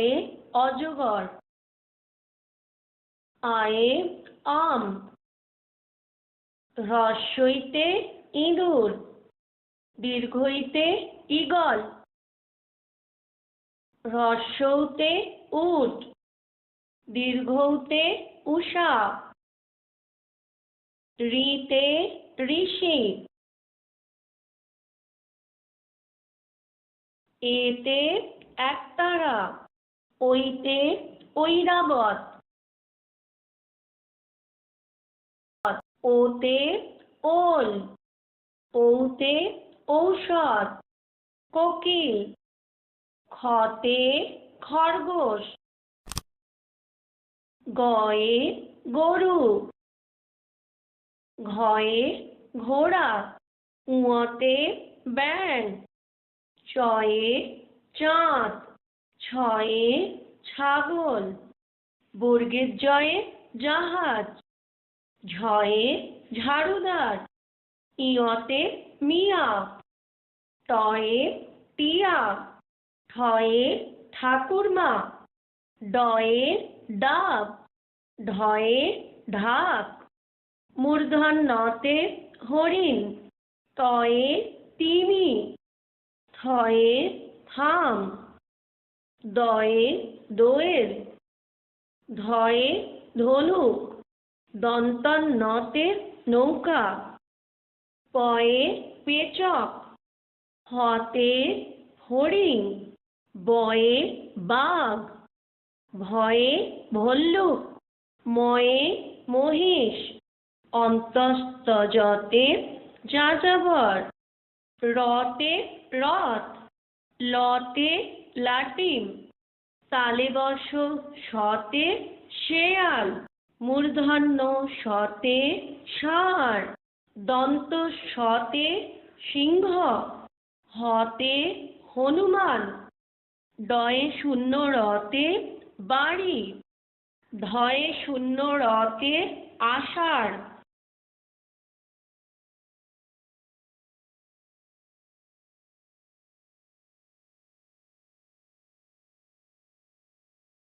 অয়ে অজগর। আয়ে আম। হ্রস্বইতে ইঁদুর। দীর্ঘইতে ঈগল। হ্রস্বউতে উট। দীর্ঘৌতে উষা। ঋতে ঋষি। এতে একতারা। ঐতে ঐরাবত ওতে ওল ঔতে ঔষধ, কোকিল খতে খরগোশ, গয়ে গরু, ঘয়ে ঘোড়া উঁতে ব্যাঙ, চয়ে চাঁদ। ছয়ে ছাগল, বর্গের জয়ে জাহাজ, ঝয়ে ঝাড়ুদার, ইয়তে মিয়া টয়ে টিয়া, ঠয়ে ঠাকুরমা, ডয়ে ডাব, ঢয়ে ঢাক মূর্ধন্যতে হরিণ, তয়ে তিমি, থয়ে থাম। দয়ে দোয়েল ধয়ে ধনুক দন্তন্নতে নৌকা, পয়ে পেচক, হতে হরিণ বয়ে বাঘ, ভয়ে ভল্লুক, ময়ে মহিষ অন্তস্তজতে যাযাবর, রতে রথ, লতে লাটিম তালেবশ শতে শেয়াল, মূর্ধন্য শতে ষাঁড়, দন্ত শতে সিংহ, হতে হনুমান, ডয়ে শূন্য রতে বাড়ি, ধয়ে শূন্য রতে আষাঢ়।